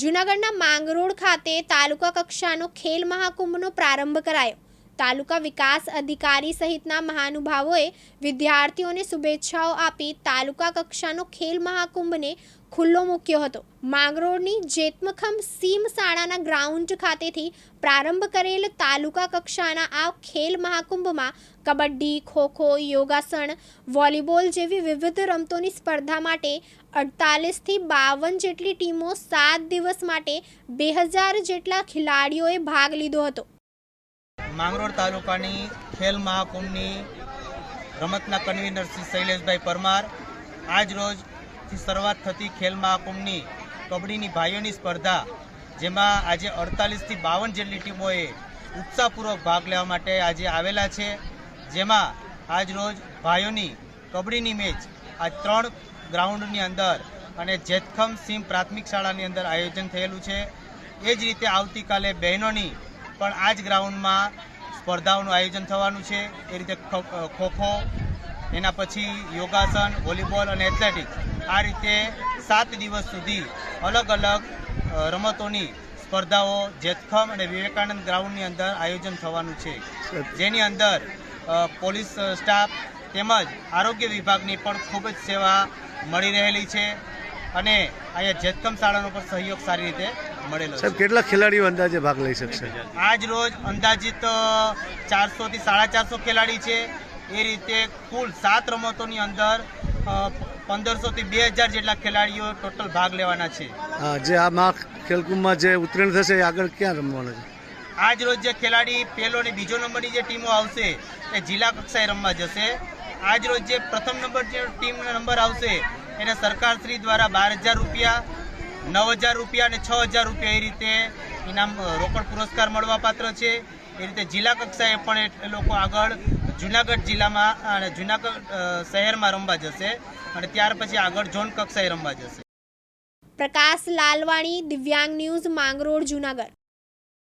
જૂનાગઢના માંગરોળ ખાતે તાલુકા કક્ષાનો ખેલ મહાકુંભનો પ્રારંભ કરાયો. તાલુકા વિકાસ અધિકારી સહિતના મહાનુભાવોએ વિદ્યાર્થીઓને શુભેચ્છાઓ આપી તાલુકા કક્ષાનો ખેલ મહાકુંભને ખુલ્લો મૂક્યો હતો. માંગરોળની જેતમખમ સીમ શાળાના ગ્રાઉન્ડ ખાતેથી પ્રારંભ કરેલ તાલુકા કક્ષાના આ ખેલ મહાકુંભમાં કબડ્ડી, ખોખો, યોગાસન, વોલીબોલ જેવી વિવિધ રમતોની સ્પર્ધા માટે અડતાલીસથી બાવન જેટલી ટીમો સાત દિવસ માટે બે હજાર જેટલા ખેલાડીઓએ ભાગ લીધો હતો. માંગરોળ તાલુકાની ખેલ મહાકુંભની રમતના કન્વીનર શૈલેષભાઈ પરમાર આજ રોજથી શરૂઆત થતી ખેલ મહાકુંભની કબડ્ડીની ભાઈઓની સ્પર્ધા, જેમાં આજે અડતાલીસથી બાવન જેટલી ટીમોએ ઉત્સાહપૂર્વક ભાગ લેવા માટે આજે આવેલા છે. જેમાં આજ રોજ ભાઈઓની કબડ્ડીની મેચ આ ત્રણ ગ્રાઉન્ડની અંદર અને જેતખમ સિંહ પ્રાથમિક શાળાની અંદર આયોજન થયેલું છે. એ જ રીતે આવતીકાલે બહેનોની પણ આ જ ગ્રાઉન્ડમાં સ્પર્ધાઓનું આયોજન થવાનું છે. એ રીતે ખોખો, એના પછી યોગાસન, વોલીબોલ અને એથ્લેટિક્સ. આ રીતે સાત દિવસ સુધી અલગ અલગ રમતોની સ્પર્ધાઓ જેતખમ અને વિવેકાનંદ ગ્રાઉન્ડની અંદર આયોજન થવાનું છે. જેની અંદર પોલીસ સ્ટાફ તેમજ આરોગ્ય વિભાગની પણ ખૂબ જ સેવા મળી રહેલી છે અને અહીંયા જેતખમ શાળાનો પણ સહયોગ સારી રીતે મળેલો સાહેબ કેટલા ખેલાડીઓ અંદાજે ભાગ લઈ શકશે? આજ રોજ અંદાજિત ચારસો થી સાડા ચારસો ખેલાડી છે. એ રીતે કુલ સાત રમતોની અંદર પંદરસો થી બે હજાર જેટલા ખેલાડીઓ ટોટલ ભાગ લેવાના છે. જે આ મા ખેલકુંભમાં જે ઉત્તીર્ણ થશે આગળ ક્યાં રમવાનો છે? આજ રોજ જે ખેલાડી પહેલો અને બીજો નંબરની જે ટીમો આવશે એ જિલ્લા કક્ષાએ રમવા જશે. આજ રોજ જે પ્રથમ નંબર જે ટીમનો નંબર આવશે એને સરકારશ્રી દ્વારા બાર હજાર રૂપિયા નવ હજાર રૂપિયા અને છ હજાર રૂપિયા એ રીતે ઇનામ રોકડ પુરસ્કાર મળવાપાત્ર છે. એ રીતે જિલ્લા કક્ષાએ પણ એ- લોકો આગળ જુનાગઢ જિલ્લામાં અને જુનાગઢ શહેરમાં રમવા જશે અને ત્યાર પછી આગળ ઝોન કક્ષાએ રમવા જશે. પ્રકાશ લાલવાણી, દિવ્યાંગ ન્યૂઝ માંગરોળ, જૂનાગઢ.